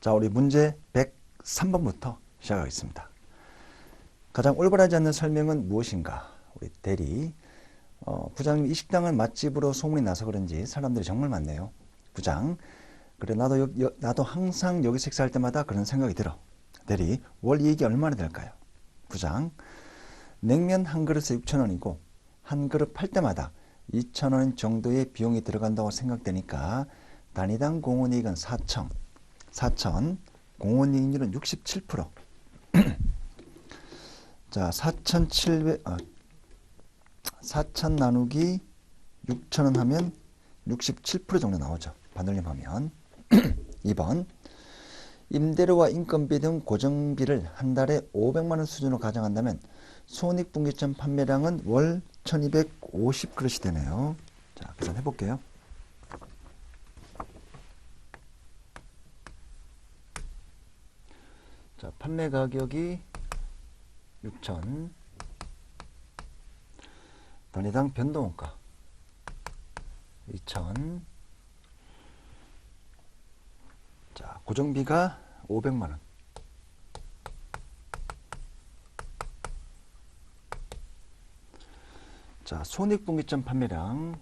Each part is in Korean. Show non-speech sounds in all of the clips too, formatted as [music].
자, 우리 문제 103번부터 시작하겠습니다. 가장 올바르지 않는 설명은 무엇인가? 우리 대리. 어, 부장님, 이 식당은 맛집으로 소문이 나서 그런지 사람들이 정말 많네요. 부장. 그래, 나도, 여, 여- 나도 항상 여기 식사할 때마다 그런 생각이 들어. 대리, 월 이익이 얼마나 될까요? 부장. 냉면 한 그릇에 6,000원이고, 한 그릇 팔 때마다 2,000원 정도의 비용이 들어간다고 생각되니까, 단위당 공원이익은 4천. 4천. 공원이익률은 67%. [clears throat] 자, 4,700, 아, 4천 나누기 6천원 하면 67% 정도 나오죠. 반올림하면. 2번. [clears throat] 임대료와 인건비 등 고정비를 한 달에 500만 원 수준으로 가정한다면 손익분기점 판매량은 월 1250그릇이 되네요. 자, 계산해 볼게요. 자, 판매 가격이 6천. 단위당 변동원가 2천. 자 고정비가 500만원. 자 손익분기점 판매량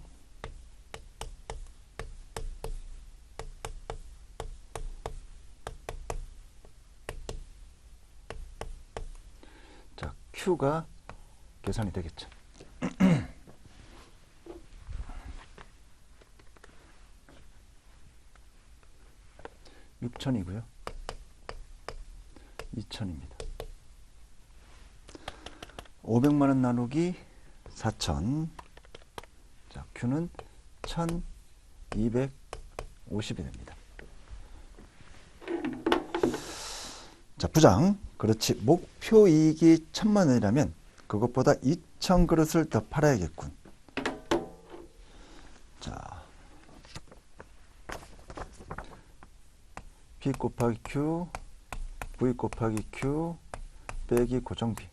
자 Q가 계산이 되겠죠. 6천이고요. 2천입니다. 500만 원 나누기 4천. 자, Q는 1250이 됩니다. 자, 부장. 그렇지. 목표 이익이 천만 원이라면 그것보다 2천 그릇을 더 팔아야겠군. 자. P 곱하기 Q, V 곱하기 Q, 빼기 고정비.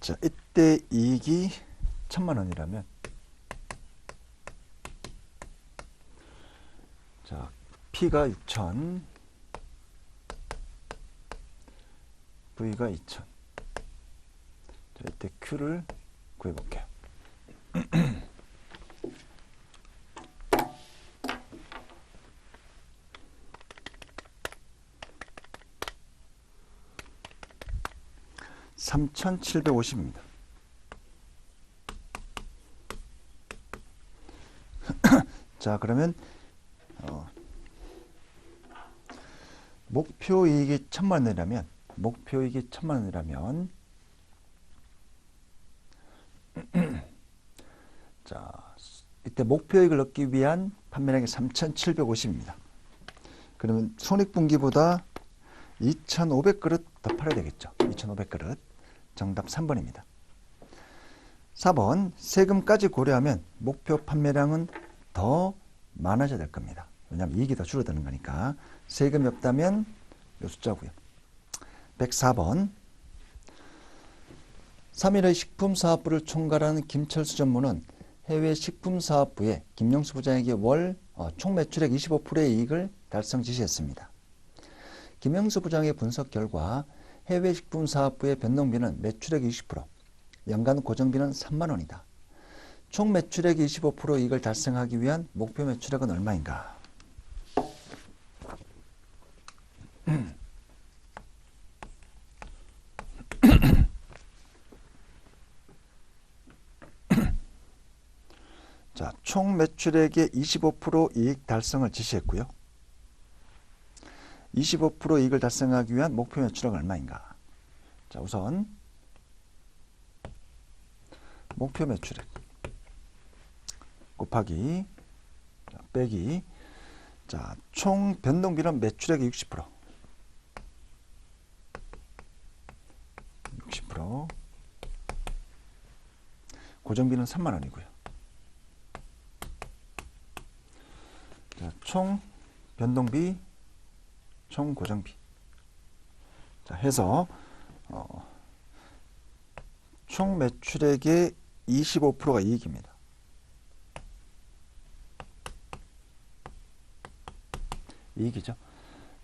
자, 이때 이익이 천만 원이라면 자, P가 6천, V가 2천. 자, 이때 Q를 구해 볼게요. 3,750입니다. 자, 그러면 어, 목표 이익이 천만 원이라면 목표 이익이 천만 원이라면 자, 이때 목표 이익을 얻기 위한 판매량이 3,750입니다. 그러면 손익분기보다 2,500그릇 더 팔아야 되겠죠. 2,500그릇. 정답 3번입니다. 4번 세금까지 고려하면 목표 판매량은 더 많아져야 될 겁니다. 왜냐하면 이익이 더 줄어드는 거니까 세금이 없다면 요 숫자고요. 104번 3일의 식품사업부를 총괄하는 김철수 전무는 해외 식품사업부에 김영수 부장에게 월 어, 총매출액 25%의 이익을 달성 지시했습니다. 김영수 부장의 분석 결과 해외 식품 사업부의 변동비는 매출액 20%, 연간 고정비는 3만 원이다. 총 매출액 25% 이익을 달성하기 위한 목표 매출액은 얼마인가? [clears throat] 자, 총 매출액의 25% 이익 달성을 지시했고요. 25% 이익을 달성하기 위한 목표 매출액 얼마인가? 자, 우선 목표 매출액 곱하기 자, 빼기 자, 총 변동비는 매출액의 60% 60% 고정비는 3만 원이고요. 자, 총 변동비 총 고정비. 자, 해서 어, 총 매출액의 25%가 이익입니다. 이익이죠.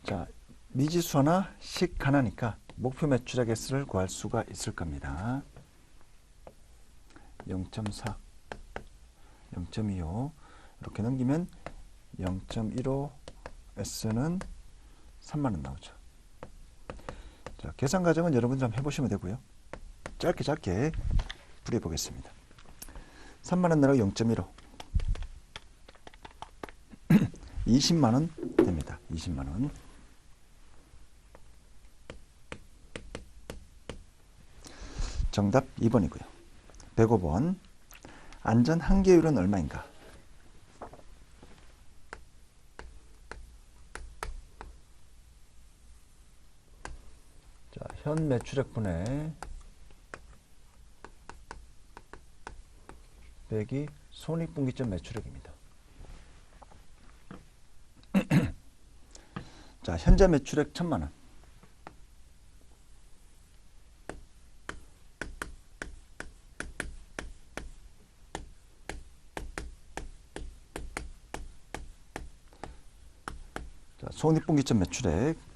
자, 미지수나 식 하나니까 목표 매출액 S를 구할 수가 있을 겁니다. 0.4, 0.25 이렇게 넘기면 0.15 S는 3만 원 나오죠. 자, 계산 과정은 여러분 좀 해보시면 되고요. 짧게 짧게 풀이 보겠습니다. 3만 원 내라고 0.15 20만 원 됩니다. 20만 원. 정답 2번이고요. 105번. 안전 한계율은 얼마인가? 자, 현 매출액 분의 빼기 손익분기점 매출액입니다. [clears throat] 자, 현재 매출액 천만 원. 자, 손익분기점 매출액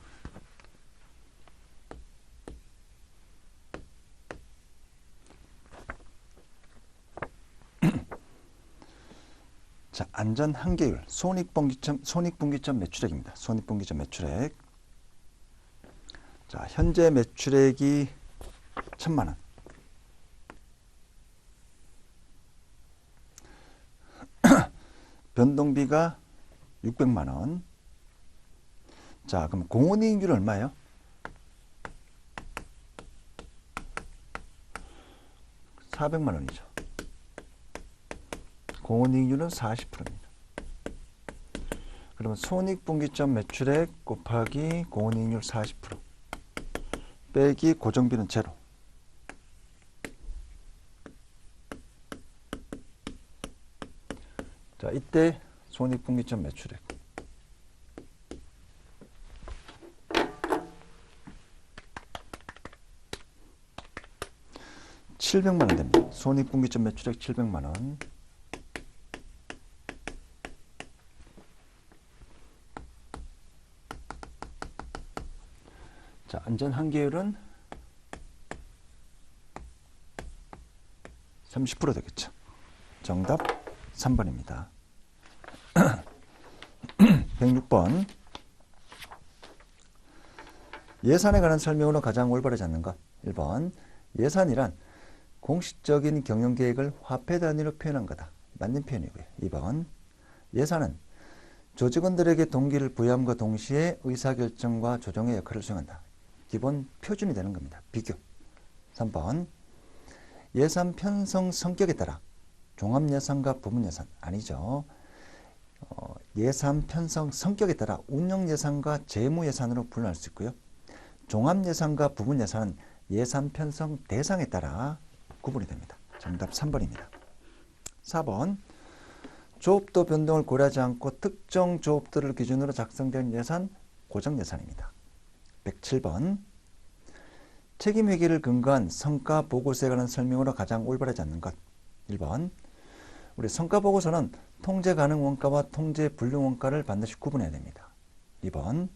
자, 안전 한계율, 손익분기점, 손익분기점 매출액입니다. 손익분기점 매출액. 자, 현재 매출액이 천만 원. [clears throat] 변동비가 600만 원. 자, 그럼 공원이익률 얼마예요? (400만) 원이죠. 공원이익률은 40%입니다. 그러면 손익분기점 매출액 곱하기 공원이익률 40% 빼기 고정비는 제로. 자, 이때 손익분기점 매출액. (700만 원) 됩니다. 손익분기점 매출액 (700만 원). 자, 안전 한계율은 30% 되겠죠. 정답 3번입니다. 106번. [clears throat] 예산에 관한 설명으로 가장 올바르지 않는 것. 1번. 예산이란 공식적인 경영 계획을 화폐 단위로 표현한 거다. 맞는 표현이고요. 2번. 예산은 조직원들에게 동기를 부여함과 동시에 의사결정과 조정의 역할을 수행한다. 기본 표준이 되는 겁니다. 비교. 3번. 예산 편성 성격에 따라 종합예산과 부분예산 아니죠. 어, 예산 편성 성격에 따라 운영예산과 재무예산으로 분류할 수 있고요. 종합예산과 부분예산은 예산 편성 대상에 따라 구분이 됩니다. 정답 3번입니다. 4번. 조업도 변동을 고려하지 않고 특정 조업들을 기준으로 작성된 예산 고정예산입니다. 107번 책임회계를 근거한 성과보고서에 관한 설명으로 가장 올바르지 않는 것 1번 우리 성과보고서는 통제 가능 원가와 통제 불능 원가를 반드시 구분해야 됩니다. 2번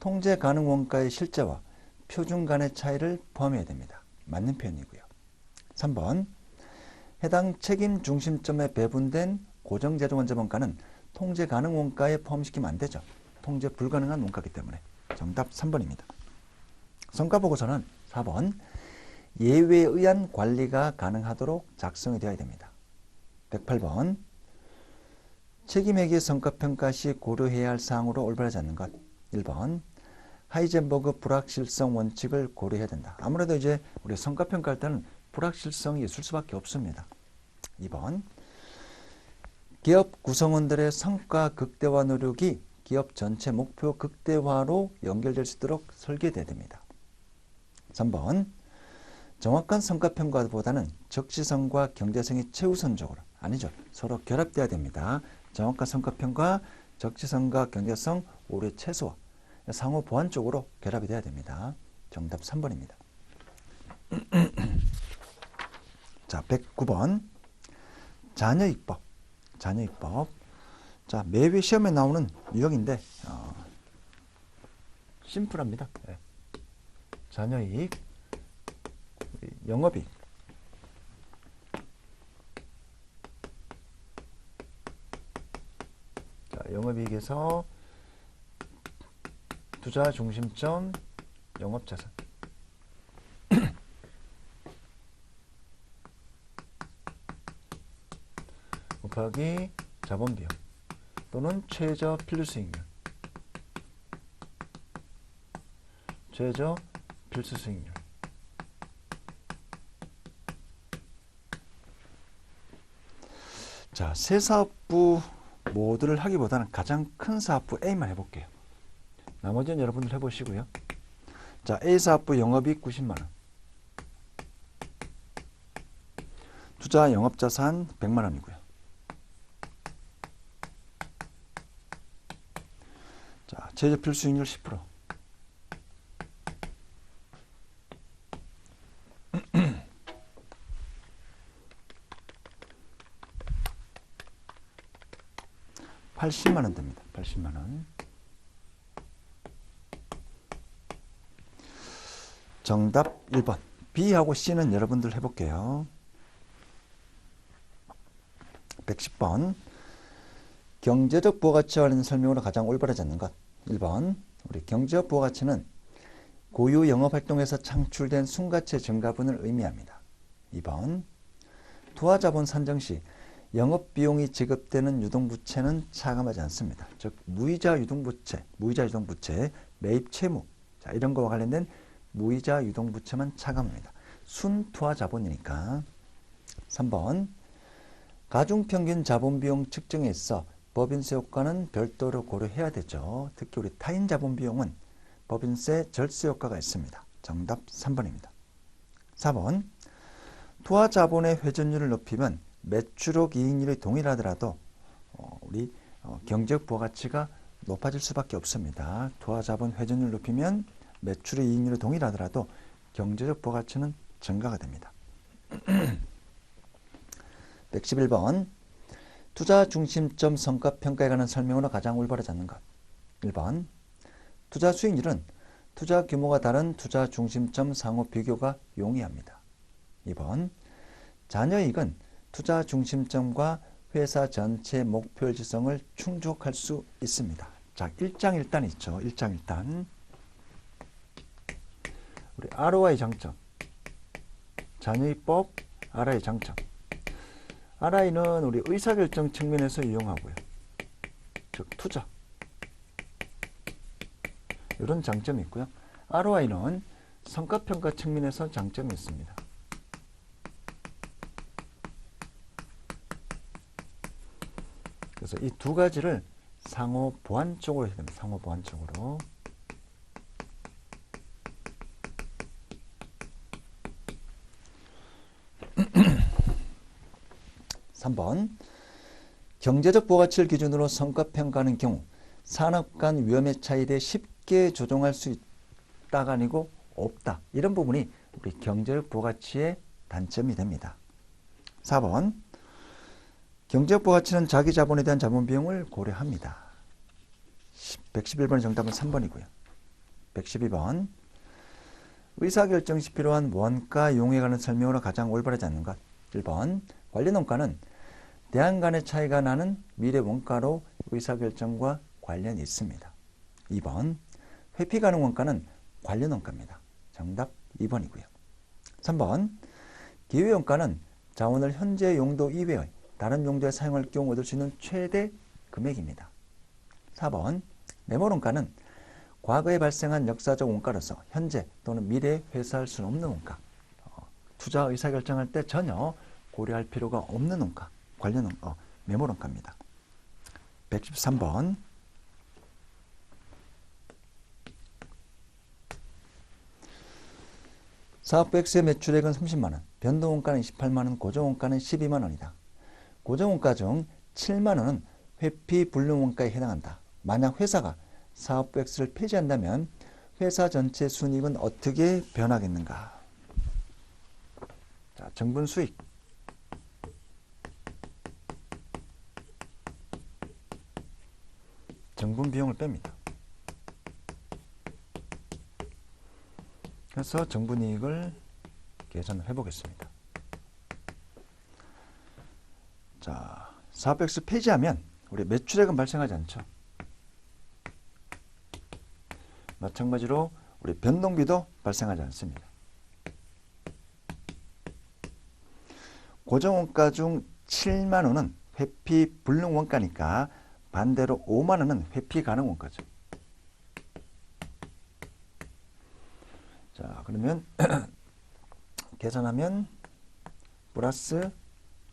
통제 가능 원가의 실제와 표준 간의 차이를 포함해야 됩니다. 맞는 표현이고요. 3번 해당 책임 중심점에 배분된 고정재정원자 원가는 통제 가능 원가에 포함시키면 안 되죠. 통제 불가능한 원가이기 때문에 정답 3번입니다. 성과보고서는 4번 예외에 의한 관리가 가능하도록 작성이 되어야 됩니다. 108번 책임회계 성과평가 시 고려해야 할 사항으로 올바르지 않는 것 1번 하이젠버그 불확실성 원칙을 고려해야 된다. 아무래도 이제 우리 성과평가할 때는 불확실성이 있을 수밖에 없습니다. 2번 기업 구성원들의 성과 극대화 노력이 기업 전체 목표 극대화로 연결될 수 있도록 설계돼야 됩니다. 3번 정확한 성과평가보다는 적시성과 경제성이 최우선적으로 아니죠. 서로 결합돼야 됩니다. 정확한 성과평가, 적시성과 경제성 오류 최소화 상호 보완 쪽으로 결합이 돼야 됩니다. 정답 3번입니다. [clears throat] 자, 109번 자녀입법. 자녀입법. 자, 매회 시험에 나오는 유형인데 어, 심플합니다. 예. 자녀이익, 영업이익. 자, 영업이익에서 투자 중심점 영업자산. [coughs] 곱하기 자본 비용 또는 최저 필수 수익률. 최저 필수 수익률. 자, 세 사업부 모두를 하기보다는 가장 큰 사업부 A만 해볼게요. 나머지는 여러분들 해보시고요. 자, A 사업부 영업이익 90만 원. 투자 영업자산 100만 원이고요. 자, 최저 필수익률 10%. (80만 원) 됩니다. (80만 원) 정답 1번. B하고 C는 여러분들 해볼게요. 110번. 경제적 부가치와 관련 설명으로 가장 올바르지 않는 것 1번 우리 경제적 부가치는 고유 영업활동에서 창출된 순가치 증가분을 의미합니다. 2번 투하자본 산정 시 영업비용이 지급되는 유동부채는 차감하지 않습니다. 즉 무이자 유동부채, 무이자 유동부채, 매입 채무 자 이런 거와 관련된 무이자 유동부채만 차감합니다. 순투하자본이니까 3번 가중평균 자본비용 측정에 있어 법인세 효과는 별도로 고려해야 되죠. 특히 우리 타인 자본 비용은 법인세 절세 효과가 있습니다. 정답 3번입니다. 4번 투하 자본의 회전율을 높이면 매출옥 이익률이 동일하더라도 어, 우리 어, 경제적 부가치가 높아질 수밖에 없습니다. 투하 자본 회전율 높이면 매출의 이익률이 동일하더라도 경제적 부가치는 증가가 됩니다. [clears throat] 111번 투자 중심점 성과 평가에 관한 설명으로 가장 올바르지 않는 것. 1번. 투자 수익률은 투자 규모가 다른 투자 중심점 상호 비교가 용이합니다. 2번. 자녀이익은 투자 중심점과 회사 전체 목표 일지성을 충족할 수 있습니다. 자, 1장 1단 있죠. 1장 1단. 우리 ROI 장점. 자녀이익법 ROI 장점. RI는 우리 의사결정 측면에서 이용하고요. 즉 투자. 이런 장점이 있고요. ROI는 성과평가 측면에서 장점이 있습니다. 그래서 이 두 가지를 상호 보완적으로 해야 됩니다. 상호 보완적으로. 3번 경제적 부가치를 기준으로 성과평가하는 경우 산업 간 위험의 차이에 쉽게 조정할 수 있다가 아니고 없다. 이런 부분이 우리 경제적 부가치의 단점이 됩니다. 4번 경제적 부가치는 자기 자본에 대한 자본 비용을 고려합니다. 111번의 정답은 3번이고요. 112번 의사결정 시 필요한 원가 용에 관한 설명으로 가장 올바르지 않는 것 1번 관련 원가는 대안 간의 차이가 나는 미래 원가로 의사결정과 관련이 있습니다. 2번 회피 가능 원가는 관련 원가입니다. 정답 2번이고요. 3번 기회 원가는 자원을 현재 용도 이외의 다른 용도에 사용할 경우 얻을 수 있는 최대 금액입니다. 4번 매몰 원가는 과거에 발생한 역사적 원가로서 현재 또는 미래에 회수할 수 없는 원가 어, 투자 의사결정할 때 전혀 고려할 필요가 없는 원가 관련 어, 메모론가입니다. 113번 사업부 X의 매출액은 30만원, 변동원가는 28만원, 고정원가는 12만원이다. 고정원가 중 7만원은 회피 불능원가에 해당한다. 만약 회사가 사업부 X를 폐지한다면 회사 전체 순이익은 어떻게 변하겠는가? 자, 정분 수익. 정분 비용을 뺍니다. 해서 정분이익을 계산을 해보겠습니다. 자, 400X 폐지하면 우리 매출액은 발생하지 않죠. 마찬가지로 우리 변동비도 발생하지 않습니다. 고정원가 중 7만 원은 회피 불능 원가니까 반대로 5만 원은 회피 가능 원가죠. 자, 그러면 [clears throat] 계산하면 플러스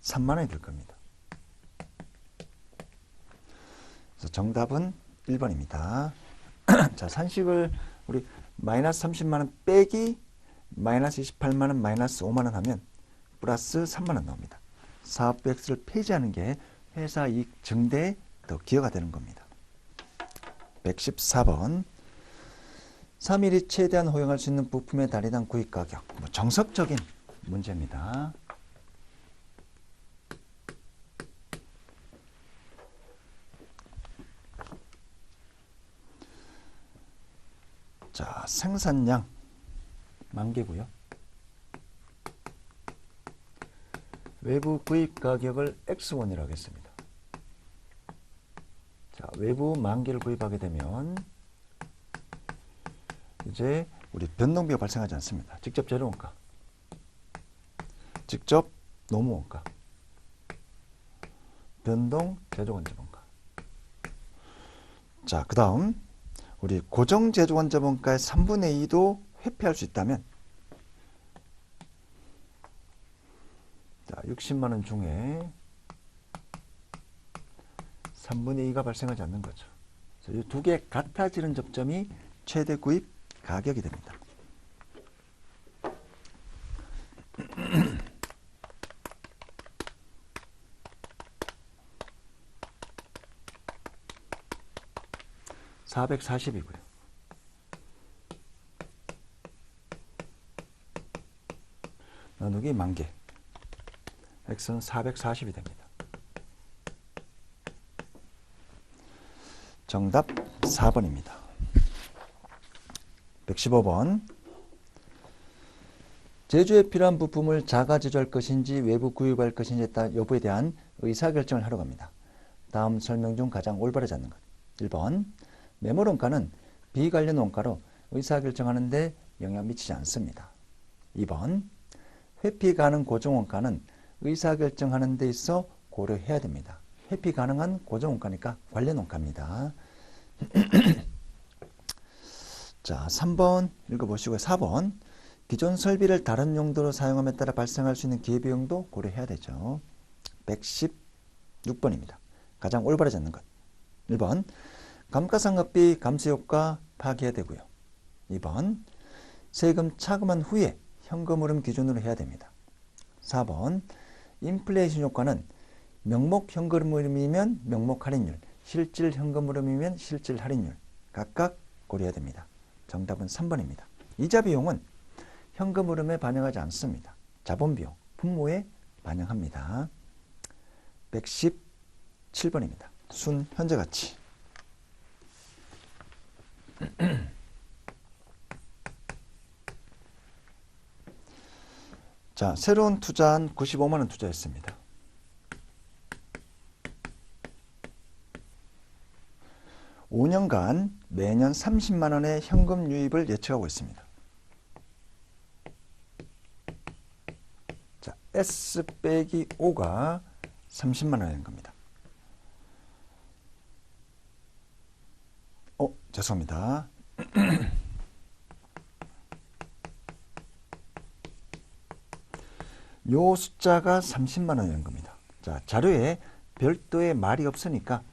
3만 원이 될 겁니다. 그래서 정답은 1번입니다. [clears throat] 자, 산식을 우리 마이너스 30만 원 빼기 마이너스 28만 원 마이너스 5만 원 하면 플러스 3만 원 나옵니다. 사업 X를 폐지하는 게 회사 이익 증대에 더 기여가 되는 겁니다. 114번 3일이 최대한 허용할 수 있는 부품의 단위당 구입 가격 뭐 정석적인 문제입니다. 자, 생산량 만 개고요. 외부 구입 가격을 X1이라고 하겠습니다. 자, 외부 만 개를 구입하게 되면 이제 우리 변동비가 발생하지 않습니다. 직접 재료원가, 직접 노무원가, 변동 제조건조원가. 자, 그 다음 우리 고정 제조건조원가의 3분의 2도 회피할 수 있다면 자, 60만 원 중에 3분의 2가 발생하지 않는 거죠. 이 두 개 같아지는 접점이 최대 구입 가격이 됩니다. [clears throat] (440이고요) 나누기 만개 x는 440이 됩니다. 정답 4번입니다. 115번 제조에 필요한 부품을 자가 제조할 것인지 외부 구입할 것인지 따 여부에 대한 의사결정을 하러 갑니다. 다음 설명 중 가장 올바르지 않는 것. 1번 매몰 원가는 비관련 원가로 의사결정하는 데 영향 미치지 않습니다. 2번 회피 가능 고정 원가는 의사결정하는 데 있어 고려해야 됩니다. 회피 가능한 고정 원가니까 관련 원가입니다. 자, 3번 읽어보시고요. 4번 기존 설비를 다른 용도로 사용함에 따라 발생할 수 있는 기회비용도 고려해야 되죠. 116번입니다. 가장 올바르지 않는 것. 1번 감가상각비 감소효과 파기해야 되고요. 2번 세금 차감한 후에 현금 흐름 기준으로 해야 됩니다. 4번 인플레이션 효과는 명목 현금 흐름이면 명목 할인율, 실질 현금 흐름이면 실질 할인율 각각 고려해야 됩니다. 정답은 3번입니다. 이자 비용은 현금 흐름에 반영하지 않습니다. 자본 비용, 분모에 반영합니다. 117번입니다. 순 현재 가치. [clears throat] 자, 새로운 투자한 95만 원 투자했습니다. (5년간) 매년 (30만 원의) 현금 유입을 예측하고 있습니다. 자, S 빼기 O가 30만 원인 겁니다. 어, 죄송합니다. [clears throat] 요 숫자가 30만 원이라는 겁니다. 자, 자료에 별도의 말이 없으니까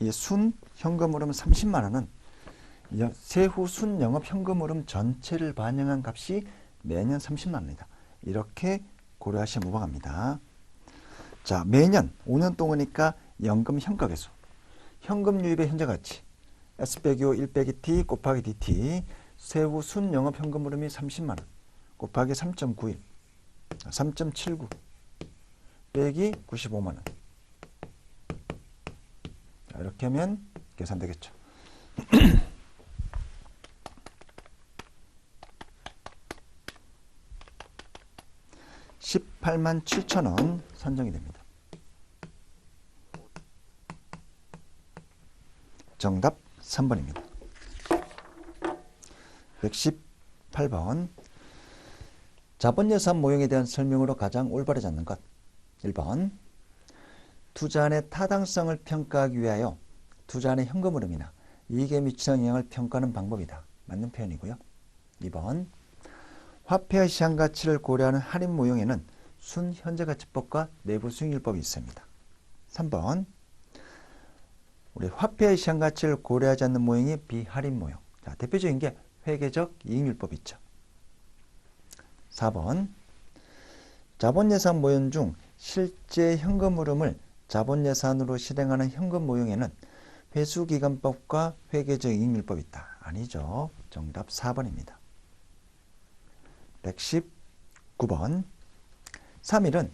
이 순 현금 흐름 30만 원은 세후 순 영업 현금 흐름 전체를 반영한 값이 매년 30만 원이다. 이렇게 고려하시면 무방합니다. 자, 매년 5년 동안이니까 연금 현가계수. 현금 유입의 현재 가치. S 빼기 5 1 빼기 T 곱하기 DT. 세후 순 영업 현금 흐름이 30만 원. 곱하기 3.91. 3.79 빼기 95만 원. 자, 이렇게 하면 계산되겠죠. [clears throat] 18만 7천 원 산정이 됩니다. 정답 3번입니다. 118번 자본 예산 모형에 대한 설명으로 가장 올바르지 않는 것 1번 투자안의 타당성을 평가하기 위하여 투자안의 현금 흐름이나 이익에 미치는 영향을 평가하는 방법이다. 맞는 표현이고요. 2번 화폐의 시장 가치를 고려하는 할인 모형에는 순현재가치법과 내부 수익률법이 있습니다. 3번 우리 화폐의 시장 가치를 고려하지 않는 모형이 비할인 모형. 자, 대표적인 게 회계적 이익률법 있죠. 4번 자본예산 모형 중 실제 현금 흐름을 자본예산으로 실행하는 현금 모형에는 회수기간법과 회계적 이익률법이 있다. 아니죠. 정답 4번입니다. 119번 3일은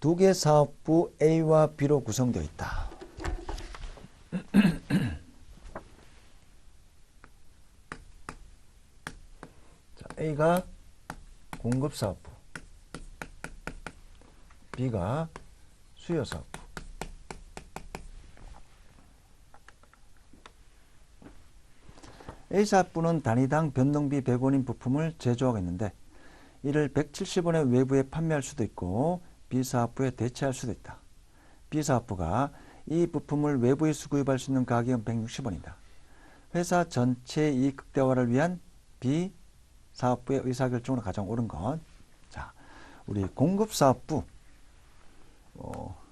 두 개 사업부 A와 B로 구성되어 있다. [clears throat] 자, A가 공급사업부, B가 수요사업부. A사업부는 단위당 변동비 100원인 부품을 제조하겠는데 이를 170원에 외부에 판매할 수도 있고 B사업부에 대체할 수도 있다. B사업부가 이 부품을 외부에서 구입할 수 있는 가격은 160원이다. 회사 전체 이익 극대화를 위한 B사업부의 의사결정으로 가장 옳은 것. 자, 우리 공급사업부 어,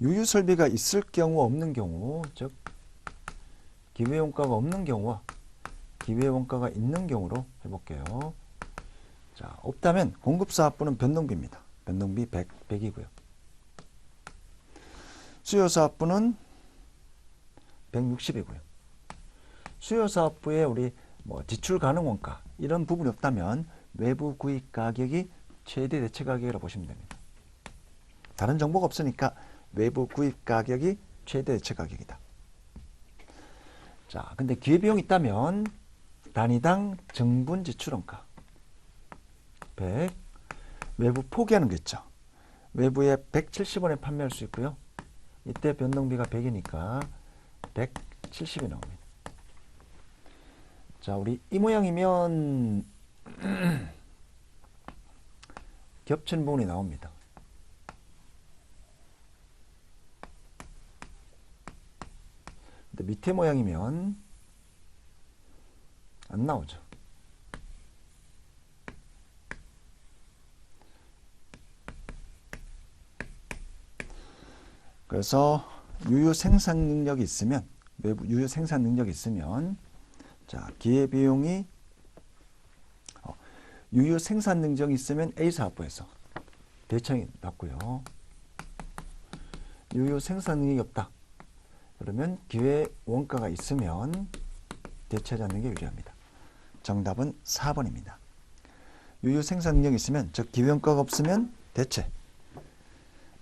유유설비가 있을 경우 없는 경우 즉 기회원가가 없는 경우와 기회원가가 있는 경우로 해볼게요. 자, 없다면 공급사업부는 변동비입니다. 변동비 100, 100이고요. 수요사업부는 160이고요. 수요사업부에 우리 뭐 지출 가능 원가 이런 부분이 없다면 외부 구입 가격이 최대 대체 가격이라고 보시면 됩니다. 다른 정보가 없으니까 외부 구입 가격이 최대 대체 가격이다. 자, 근데 기회비용이 있다면 단위당 정분 지출원가 100 외부 포기하는 거 있죠. 외부에 170원에 판매할 수 있고요. 이때 변동비가 100이니까 170이 나옵니다. 자, 우리 이 모양이면 [clears throat] 겹친 부분이 나옵니다. 근데 밑에 모양이면 안 나오죠. 그래서 유효 생산 능력이 있으면 외부 유효 생산 능력이 있으면 자 기회 비용이 어, 유효 생산 능력이 있으면 A 사업부에서 대청이 났고요. 유효 생산 능력이 없다. 그러면 기회 원가가 있으면 대체하지 않는 게 유리합니다. 정답은 4번입니다. 유효 생산 능력이 있으면 즉 기회 원가가 없으면 대체.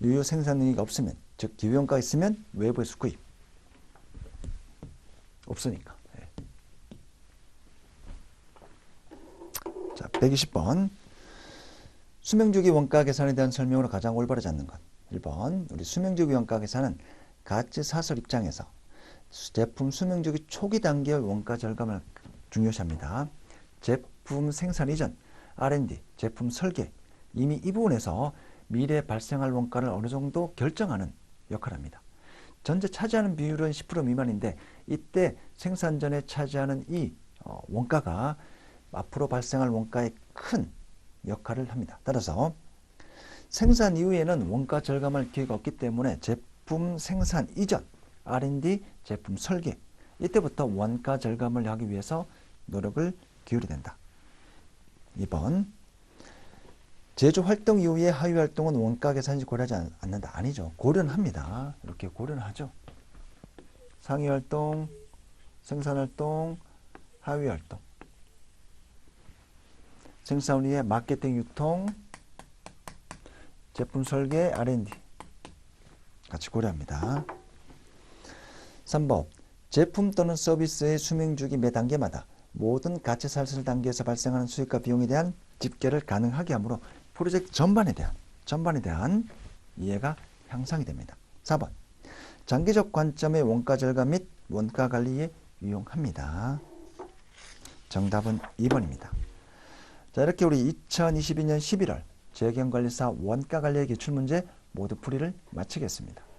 유효 생산 능력이 없으면 즉 기회 원가가 있으면 외부에서 구입 없으니까 네. 자 120번 수명주기 원가 계산에 대한 설명으로 가장 올바르지 않는 것 1번 우리 수명주기 원가 계산은 가치 사설 입장에서 제품 수명주기 초기 단계의 원가 절감을 중요시합니다 제품 생산 이전 R&D 제품 설계 이미 이 부분에서 미래 발생할 원가를 어느 정도 결정하는 역할을 합니다. 전체 차지하는 비율은 10% 미만인데 이때 생산 전에 차지하는 이 어, 원가가 앞으로 발생할 원가에 큰 역할을 합니다. 따라서 생산 이후에는 원가 절감할 기회가 없기 때문에 제품 생산 이전, R&D, 제품 설계 이때부터 원가 절감을 하기 위해서 노력을 기울여야 된다. 2번 제조 활동 이후에 하위 활동은 원가 계산이 고려하지 않는다. 아니죠. 고려는 합니다. 이렇게 고려는 하죠. 상위 활동, 생산 활동, 하위 활동. 생산 후에 마케팅 유통, 제품 설계, R&D 같이 고려합니다. 3번 제품 또는 서비스의 수명주기 매 단계마다 모든 가치 살설 단계에서 발생하는 수익과 비용에 대한 집계를 가능하게 하므로 프로젝트 전반에 대한 전반에 대한 이해가 향상이 됩니다. 4번 장기적 관점의 원가 절감 및 원가 관리에 유용합니다. 정답은 2번입니다. 자, 이렇게 우리 2022년 11월 재경관리사 원가 관리의 기출문제 모두 풀이를 마치겠습니다.